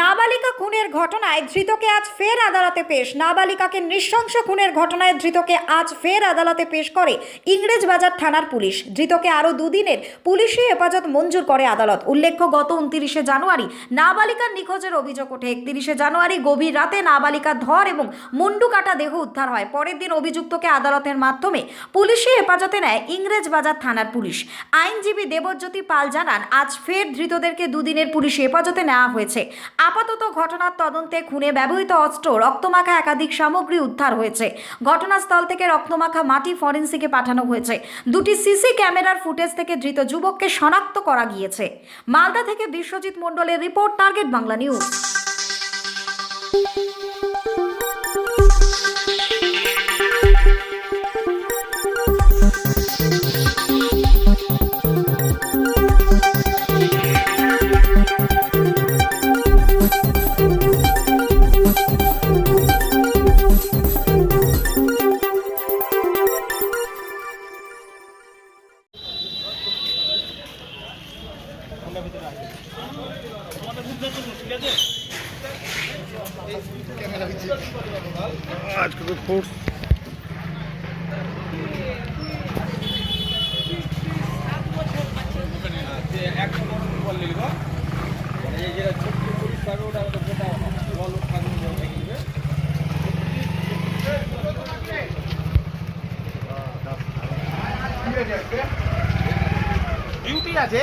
নাবালিকা খুনের ঘটনায় ধৃতকে আজ ফের আদালতে পেশ। নাবালিকাকে নৃশংস খুনের ঘটনায় ধৃতকে আজ ফের আদালতে পেশ করে ইংরেজবাজার থানার পুলিশ। ধৃতকে আরও দুদিনের পুলিশি হেফাজত মঞ্জুর করে আদালত। উল্লেখ্য, গত উনত্রিশে জানুয়ারি নাবালিকার নিখোঁজের অভিযোগ ওঠে। একত্রিশে জানুয়ারি গভীর রাতে নাবালিকার ধর এবং মুন্ডু কাটা দেহ উদ্ধার হয়। পরের দিন অভিযুক্তকে আদালতের মাধ্যমে পুলিশি হেফাজতে নেয় ইংরেজবাজার থানার পুলিশ। আইনজীবী দেবজ্যোতি পাল জানান, আজ ফের ধৃতদেরকে দুদিনের পুলিশি হেফাজতে নেওয়া হয়েছে। আপাতত ঘটনার তদন্তে খুনে ব্যবহৃত অস্ত্র, রক্তমাখা একাধিক সামগ্রী উদ্ধার হয়েছে। ঘটনাস্থল থেকে রক্তমাখা মাটি ফরেন্সিকে পাঠানো হয়েছে। দুটি সিসি ক্যামেরার ফুটেজ থেকে ধৃত যুবককে শনাক্ত করা গিয়েছে। মালদা থেকে বিশ্বজিৎ মণ্ডলের রিপোর্ট, টার্গেট বাংলা নিউজ। আজকে তো ফোর্স ডিউটি আছে।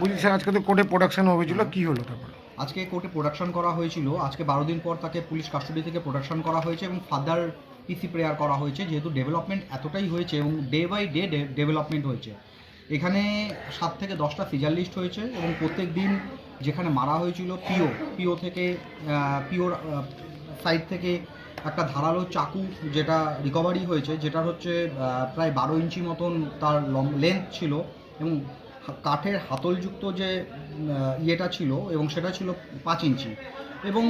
বলছি স্যার আজকে তো কোর্টে প্রোডাকশন হয়েছিল কি হলো তারপর? আজকে কোর্টে প্রোডাকশন করা হয়েছিল। আজকে বারো দিন পর তাকে পুলিশ কাস্টডি থেকে প্রোডাকশন করা হয়েছে এবং ফাদার পিসি প্রেয়ার করা হয়েছে, যেহেতু ডেভেলপমেন্ট এতটাই হয়েছে এবং ডে বাই ডে ডেভেলপমেন্ট হয়েছে। এখানে সাত থেকে দশটা সিজার লিস্ট হয়েছে এবং প্রত্যেক দিন যেখানে মারা হয়েছিল পিও পিও থেকে পিওর সাইড থেকে একটা ধারালো চাকু যেটা রিকভারি হয়েছে যেটা হচ্ছে প্রায় বারো ইঞ্চি মতন তার লং লেন্থ ছিল এবং কাঠের হাতলযুক্ত যে ইয়েটা ছিল এবং সেটা ছিল পাঁচ ইঞ্চি। এবং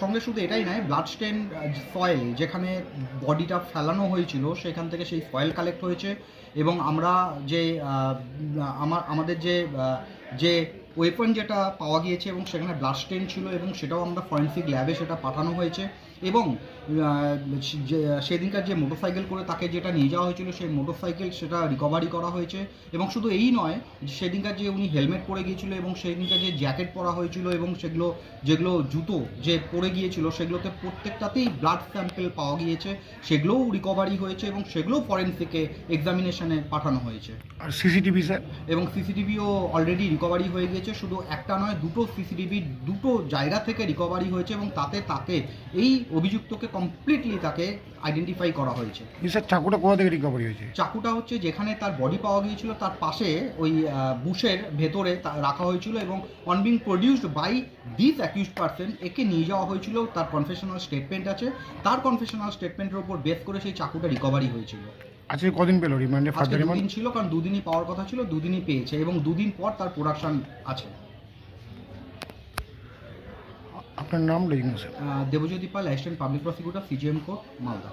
সঙ্গে শুধু এটাই নয় ব্লাড স্টেন ফয়েল যেখানে বডিটা ফেলানো হয়েছিল, সেখান থেকে সেই ফয়েল কালেক্ট হয়েছে এবং আমরা যে আমার আমাদের যে যে ওয়েপন যেটা পাওয়া গিয়েছে এবং সেখানে ব্লাড স্টেন ছিল এবং সেটাও আমরা ফরেন্সিক ল্যাবে সেটা পাঠানো হয়েছে। এবং সেদিনকার যে মোটরসাইকেল করে তাকে যেটা নিয়ে যাওয়া হয়েছিল সেই মোটরসাইকেল সেটা রিকভারি করা হয়েছে। এবং শুধু এই নয় সেদিনকার যে উনি হেলমেট পরে গিয়েছিল এবং সেদিনকার যে জ্যাকেট পরা হয়েছিল এবং সেগুলো যেগুলো জুতো যে পরে গিয়েছিল সেগুলোতে প্রত্যেকটাতেই ব্লাড স্যাম্পেল পাওয়া গিয়েছে। সেগুলোও রিকভারি হয়েছে এবং সেগুলোও ফরেন্সিকে এক্সামিনেশনে পাঠানো হয়েছে। আর সিসিটিভি স্যার? এবং সিসিটিভিও অলরেডি রিকভারি হয়ে গিয়েছে। শুধু একটা নয় দুটো সিসিটিভি দুটো জায়গা থেকে রিকভারি হয়েছে এবং তাতে তাকে এই অভিযুক্তকে কমপ্লিটলি তাকে আইডেন্টিফাই করা হয়েছে। স্যার চাকুটা কোথা থেকে রিকভারি হয়েছে? চাকুটা হচ্ছে যেখানে তার বডি পাওয়া গিয়েছিল তার পাশে ওই বুশের ভেতরে রাখা হয়েছিল এবং on being produced by this accused person একে নিয়ে যাওয়া হয়েছিল। তার কনফেশনাল স্টেটমেন্ট আছে। তার কনফেশনাল স্টেটমেন্টের উপর বেস করে সেই চাকুটা রিকভারি হয়েছিল। আজকে কদিন পেল? রিমান্ডে ফার্দার রিমান্ড ছিল কারণ দুদিনই পাওয়ার কথা ছিল দুদিনই পেয়েছে এবং দুদিন পর তার প্রোডাকশন আছে। আপনার নাম Debjyoti Pal assistant public prosecutor CGM court Malda.